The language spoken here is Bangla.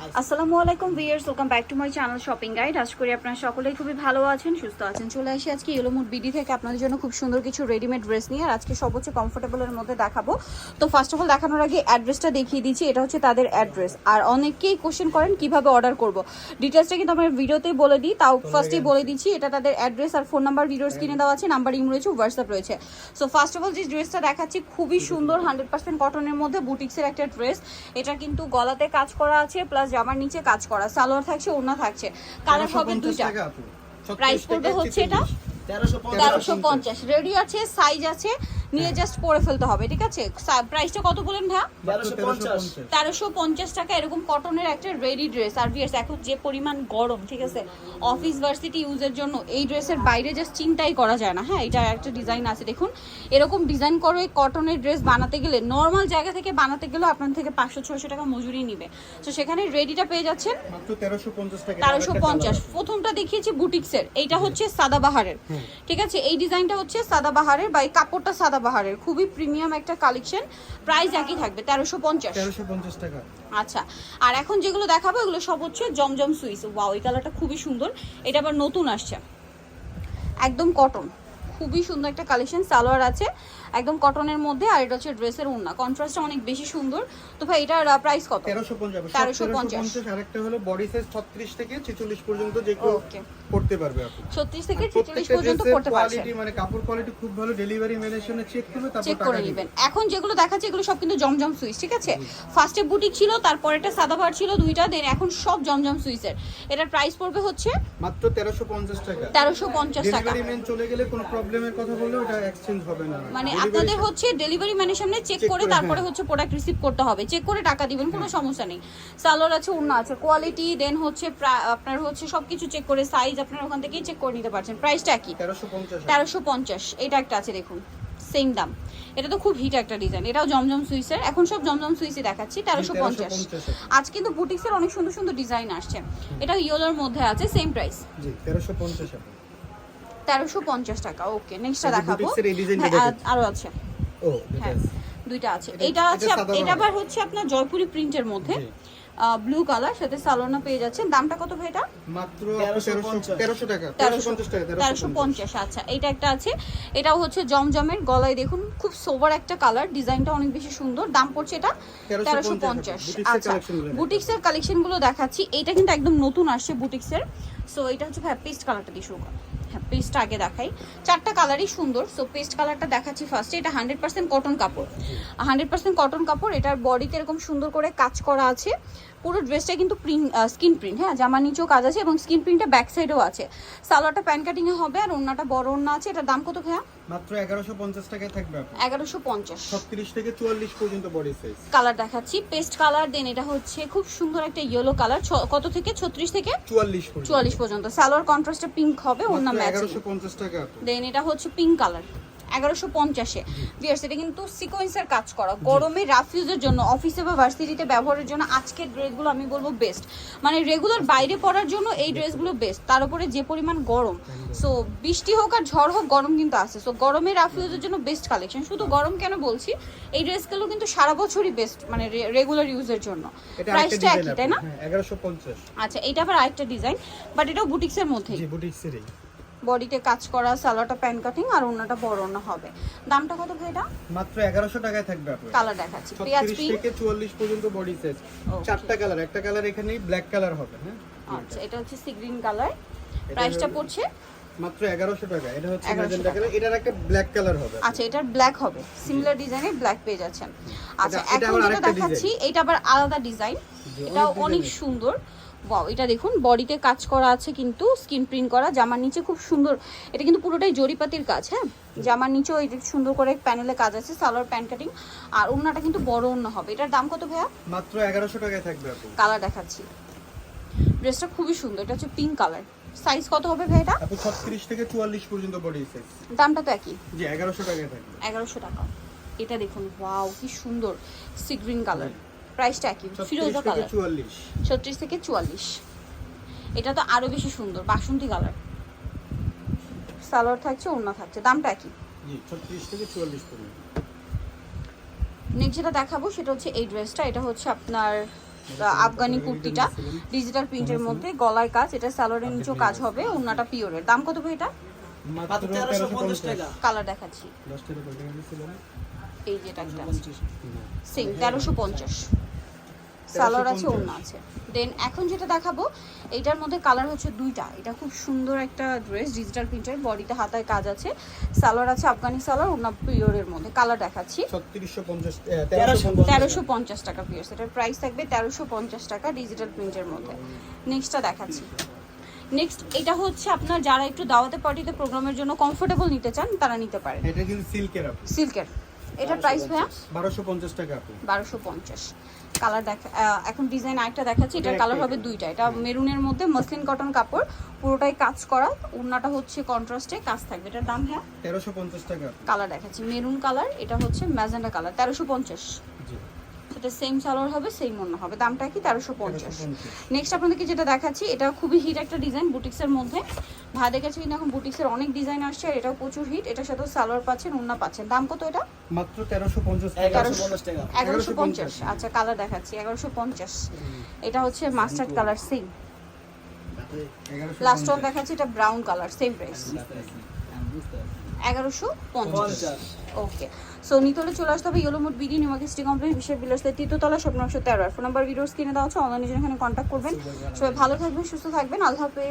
আসসালামু আলাইকুম viewers welcome back to my channel shopping guide আজ করি আপনারা সকলেই খুবই ভালো আছেন সুস্থ আছেন। চলে আসি আজকে ইয়েলোমুড বিডি থেকে আপনাদের জন্য খুব সুন্দর কিছু রেডিমেড ড্রেস নিয়ে আর আজকে সব হচ্ছে কমফোর্টেবলের মধ্যে দেখাবো। তো ফার্স্ট অফ অল দেখানোর আগে অ্যাড্রেসটা দেখিয়ে দিচ্ছি এটা হচ্ছে তাদের অ্যাড্রেস আর অনেকেই কোশ্চেন করেন কীভাবে অর্ডার করব। ডিটেলসটা কিন্তু আমরা ভিডিওতেই বলে দিই তাও ফার্স্টেই বলে দিচ্ছি এটা তাদের অ্যাড্রেস আর ফোন নাম্বার ভিডিওর স্ক্রিনে দেওয়া আছে নাম্বার ইম রয়েছে হোয়াটসঅ্যাপ রয়েছে। সো ফার্স্ট অফ অল যে ড্রেসটা দেখাচ্ছি খুবই সুন্দর হান্ড্রেড পার্সেন্ট কটনের মধ্যে বুটিক্সের একটা ড্রেস এটা কিন্তু গলাতে কাজ করা আছে প্লাস জামার নিচে কাজ করা সালোয়ার থাকছে ওড়না থাকছে। কালার হবে দুইটা। প্রাইস পড়বে হচ্ছে এটা? তেরোশো। পঞ্চাশ। রেডি আছে সাইজ আছে নিয়ে জাস্ট পরে ফেলতে হবে ঠিক আছে? প্রাইসটা কত বলেন ভাইয়া? তেরোশো পঞ্চাশ। টাকা এরকম কটনের একটা রেডি ড্রেস আর ভিয়ার্স এখন যে পরিমাণ গরম ঠিক আছে? অফিস ভার্সিটি ইউজের জন্য এই ড্রেসের বাইরে জাস্ট চিন্তাই করা যায় না। হ্যাঁ এটা একটা ডিজাইন আছে। দেখুন এরকম ডিজাইন করে কটনের ড্রেস বানাতে গেলে নর্মাল জায়গা থেকে বানাতে গেলেও আপনার থেকে পাঁচশো ছয়শো টাকা মজুরি নিবে। তো সেখানে রেডিটা পেয়ে যাচ্ছেন। মাত্র 1350 টাকা। তেরোশো পঞ্চাশ। প্রথমটা দেখিয়েছি বুটিক্সের এইটা হচ্ছে সাদাবাহারের ঠিক আছে? এই ডিজাইনটা হচ্ছে সাদাবাহারের বা এই কাপড়টা সাদাবাহারের খুবই প্রিমিয়াম একটা কালেকশন প্রাইস একই থাকবে তেরোশো পঞ্চাশ। 1350 টাকা। আচ্ছা আর এখন যেগুলো দেখাবো এগুলো সব হচ্ছে জমজম সুইস। ওয়াও এই কালারটা খুবই সুন্দর। এটা আবার নতুন আসছে। একদম কটন খুবই সুন্দর একটা কালেকশন সালোয়ার আছে। একদম কটনের মধ্যে আর এটা হচ্ছে ড্রেসের ওড়না। কন্ট্রাস্টটা অনেক বেশি সুন্দর। তো ভাই এটার প্রাইস কত? 1350 1350 1350 আরেকটা হলো বডি সাইজ 36 থেকে 46 পর্যন্ত যে কেউ পড়তে পারবে আপনি। ছত্রিশ থেকে ছেচল্লিশ পর্যন্ত পড়তে পারছেন কোয়ালিটি মানে কাপড় কোয়ালিটি খুব ভালো ডেলিভারি ম্যানের সামনে চেক করবে তারপর চেক করে নেবেন। এখন যেগুলো দেখাচ্ছে এগুলো সব কিন্তু জমজম সুইচ ঠিক আছে? ফার্স্টে বুটিক ছিল তারপর এটা সাদাভার ছিল দুইটা দেন এখন সব জমজম সুইচের এটার প্রাইস পড়বে হচ্ছে মাত্র 1350 টাকা। তেরোশো পঞ্চাশ টাকা। ডেলিভারি ম্যান চলে গেলে কোনো প্রবলেমের কথা বললে ওটা এক্সচেঞ্জ হবে না। মানে আপনাদের হচ্ছে ডেলিভারি ম্যানের সামনে চেক করে তারপরে হ্যাঁ। হচ্ছে প্রোডাক্ট রিসিভ করতে হবে। চেক করে টাকা দিবেন কোনো সমস্যা নেই। সালোয়ার আছে ওড়না আছে কোয়ালিটি দেন হচ্ছে আপনার হচ্ছে সবকিছু চেক করে সাইজ আপনার ওখান থেকেই চেক করে নিতে পারছেন। প্রাইসটা কি 1350 তেরোশো পঞ্চাশ। এটা একটা আছে দেখুন। সেম দাম। এটা তো খুব হিট একটা ডিজাইন এটাও জমজম সুইসের। এখন সব জমজম সুইসই দেখাচ্ছি তেরোশো পঞ্চাশ। 1350 আজ কিন্তু বুটিক্সের অনেক সুন্দর সুন্দর ডিজাইন আসছে। এটা ইয়েলোর মধ্যে আছে সেম প্রাইস জি 1350 টাকা তেরোশো পঞ্চাশ টাকা। ওকে নেক্সটটা দেখাবো। হ্যাঁ, আর- আরও আছে। ও হ্যাঁ দুইটা আছে। এটা- আছে এটা আবার হচ্ছে আপনার জয়পুরি প্রিন্টের মধ্যে। ব্লু কালার সাথে সালোনা পেয়ে যাচ্ছেন। দামটা কত ভাই এটা? মাত্র 1300 1300 টাকা। তেরোশো 1350 টাকা তেরোশো পঞ্চাশ। আচ্ছা। এটা একটা আছে। এটাও হচ্ছে জমজমের গলায় দেখুন খুব সোবার একটা কালার ডিজাইনটা অনেক বেশি সুন্দর। দাম পড়ছে এটা তেরোশো পঞ্চাশ বুটিক্সের আচ্ছা। collection বুটিক্সের কালেকশনগুলো দেখাচ্ছি। এটা কিন্তু একদম নতুন আসছে বুটিক্সের সো এটা হচ্ছে ভাই পেস্ট কালারটা দিয়ে শুরু করা। হ্যাঁ। পেস্টটা আগে দেখাই। চারটা কালারই সুন্দর সো পেস্ট কালারটা দেখাচ্ছি ফার্স্টে এটা হান্ড্রেড পার্সেন্ট কটন কাপড়। হান্ড্রেড পার্সেন্ট কটন কাপড় এটার বডিতে এরকম সুন্দর করে কাজ করা আছে। পুরো ড্রেসটা কিন্তু প্রিন্ট স্কিন প্রিন্ট হ্যাঁ জামার নিচেও কাজ আছে এবং স্কিন প্রিন্টটা ব্যাক সাইডেও আছে। সালোয়ারটা প্যান কাটিং এ হবে আর ওন্নাটা বড় ওন্না আছে। এটার দাম কত ভাইয়া? মাত্র 1150 টাকায় থাকবে আপনি এগারোশো পঞ্চাশ। 36 থেকে 44 পর্যন্ত বডি সাইজ কালার দেখাচ্ছি। পেস্ট কালার দেন এটা হচ্ছে খুব সুন্দর একটা ইয়েলো কালার কত থেকে? ছত্রিশ থেকে? 44 পর্যন্ত। চুয়াল্লিশ পর্যন্ত। সালোয়ার কন্ট্রাস্টটা পিঙ্ক হবে ওন্না মাত্র ম্যাচিং 1150 টাকা দেন এটা হচ্ছে পিঙ্ক কালার এগারোশো পঞ্চাশে। ভিয়ার্স এটা কিন্তু সিকোয়েন্সের কাজ করা। গরমে রাফ ইউজের জন্য অফিসে বা ভার্সিটিতে ব্যবহারের জন্য আজকের ড্রেসগুলো আমি বলব বেস্ট মানে রেগুলার বাইরে পরার জন্য এই ড্রেসগুলো বেস্ট তার উপরে যে পরিমাণ গরম। সো বৃষ্টি হোক আর ঝড় হোক গরম কিন্তু আছে। সো গরমে রাফ ইউজের জন্য বেস্ট কালেকশন শুধু গরম কেন বলছি? এই ড্রেসগুলো কিন্তু সারা বছরই বেস্ট মানে রেগুলার ইউজের জন্য। প্রাইসটা একই তাই না? হ্যাঁ 1150 আচ্ছা এটা আবার আরেকটা ডিজাইন বাট এটাও বুটিক্সের মধ্যেই। জি বুটিক্সেরই বডিতে কাজ করা সালোয়ারটা প্যান কাটিং আর ওনাটা বড় ওনা হবে। দামটা কত ভাই এটা মাত্র 1100 টাকায় থাকবে আপনার। কালার দেখাচ্ছি। পেঁয়াজ 36 পিঙ্ক? থেকে 44 পর্যন্ত বডি সাইজ. চারটা কালার একটা কালার এখানেই ব্ল্যাক কালার হবে হ্যাঁ? আচ্ছা এটা হচ্ছে সি গ্রিন কালার প্রাইসটা পড়ছে? মাত্র 1100 টাকা। এটা হচ্ছে ম্যাজেন্টা কালার এটার একটা ব্ল্যাক কালার হবে। আচ্ছা এটার ব্ল্যাক হবে। সিমিলার ডিজাইনে ব্ল্যাক পেয়ে যাচ্ছেন। আচ্ছা এটা- এটা এখন যেটা আরেকটা দেখাচ্ছি এটা আবার আলাদা ডিজাইন অনেক অনেক সুন্দর। ওয়াও এটা দেখুন বডিতে কাজ করা আছে কিন্তু স্কিন প্রিন্ট করা জামার নিচে খুব সুন্দর এটা কিন্তু পুরোটাই জরিপাতির কাজ হ্যাঁ? জামার নিচেও এই সুন্দর করে প্যানেলে কাজ আছে সালোয়ার প্যান্ট কাটিং আর ওড়নাটা কিন্তু বড় অন্য হবে। এটার দাম কত ভাইয়া? মাত্র 1100 টাকায় থাকবে কালার দেখাচ্ছি। ড্রেসটা খুবই সুন্দর এটা হচ্ছে পিঙ্ক কালার সাইজ কত হবে ভাই এটা? আপনি 36 থেকে 44 পর্যন্ত বডি সাইজ দামটা তো একই। জি 1100 টাকায় থাকবে। এগারোশো টাকা। এটা দেখুন ওয়াও কি সুন্দর সি গ্রিন কালার প্রাইসটা একই। ফিরোজা কালার। 44 ছত্রিশ থেকে চুয়াল্লিশ। এটা তো আরও বেশি সুন্দর বাসন্তী কালার। সালোয়ার থাকছে ওড়না থাকছে দামটা একই। জি 36 থেকে 44 পর্যন্ত। নেক্সট যেটা দেখাবো সেটা হচ্ছে এই ড্রেসটা। এটা হচ্ছে আপনার আফগানি কুর্তিটা। ডিজিটাল প্রিন্টের মধ্যে গলায় কাজ এটা স্যালোয়ারের নিচেও কাজ হবে ওনাটা পিওরের দাম কত ভাই এটা? কালার দেখাচ্ছি। এই যেটা সেম তেরোশো পঞ্চাশ। সালোয়ার আছে অন্য আছে। দেন এখন যেটা দেখাবো এইটার মধ্যে কালার হচ্ছে দুইটা। এটা খুব সুন্দর একটা ড্রেস ডিজিটাল প্রিন্টের বডিতে হাতায় কাজ আছে। সালোয়ার আছে আফগানি সালোয়ার অন্য পিওরের মধ্যে। কালার দেখাচ্ছি। তেরোশো পঞ্চাশ টাকা পিওর এটার প্রাইস থাকবে তেরোশো পঞ্চাশ টাকা ডিজিটাল প্রিন্টের মধ্যে। নেক্সটটা দেখাচ্ছি। নেক্সট এটা হচ্ছে আপনার যারা একটু দাওয়াতে পার্টিতে প্রোগ্রামের জন্য কমফোর্টেবল নিতে চান তারা নিতে পারেন। এটা কিন্তু সিল্কের আপু সিল্কের এটার প্রাইস ভাইয়া? বারোশো পঞ্চাশ টাকা আপু বারোশো পঞ্চাশ। কালার দেখা আহ, এখন ডিজাইন আরেকটা দেখাচ্ছি এটার কালার হবে দুইটা। এটা মেরুনের মধ্যে মসলিন কটন কাপড় পুরোটাই কাজ করা ওড়নাটা হচ্ছে কন্ট্রাস্টে কাজ থাকবে। এটার দাম হ্যাঁ? তেরোশো পঞ্চাশ টাকা। কালার দেখাচ্ছি মেরুন কালার এটা হচ্ছে ম্যাজেন্ডা কালার তেরোশো পঞ্চাশ। এটা সেম সালোয়ার হবে সেম অন্য হবে। দামটা কি? তেরোশো পঞ্চাশ। 1350 নেক্সট আপনাদেরকে যেটা দেখাচ্ছি এটা খুবই হিট একটা ডিজাইন বুটিক্সের মধ্যে। ভাই দেখেছি কিন্তু এখন বুটিক্সের অনেক ডিজাইন আসছে আর এটাও প্রচুর হিট এটার সাথে সালোয়ার পাচ্ছেন ওন্না পাচ্ছেন। দাম কত এটা? মাত্র তেরোশো পঞ্চাশ এগারোশো এগারোশো পঞ্চাশ আচ্ছা কালার দেখাচ্ছি। এগারোশো পঞ্চাশ। এটা হচ্ছে mustard colour same last one দেখাচ্ছি এটা ব্রাউন কালার সেম প্রাইস এগারোশো পঞ্চাশ। ওকে সো নিতলে চলে আসতে হবে ইয়েলোমুড বিডি নিমাকে সিটি কমপ্লেক্স বিশ্বের বিলাসের তৃতীয়তলা স্বপ্ন তেরো। ফোন নাম্বার দেওয়া হচ্ছে অনলাইনে এখানে কন্ট্যাক্ট করবেন। সবাই ভালো থাকবেন সুস্থ থাকবেন। আল্লাহ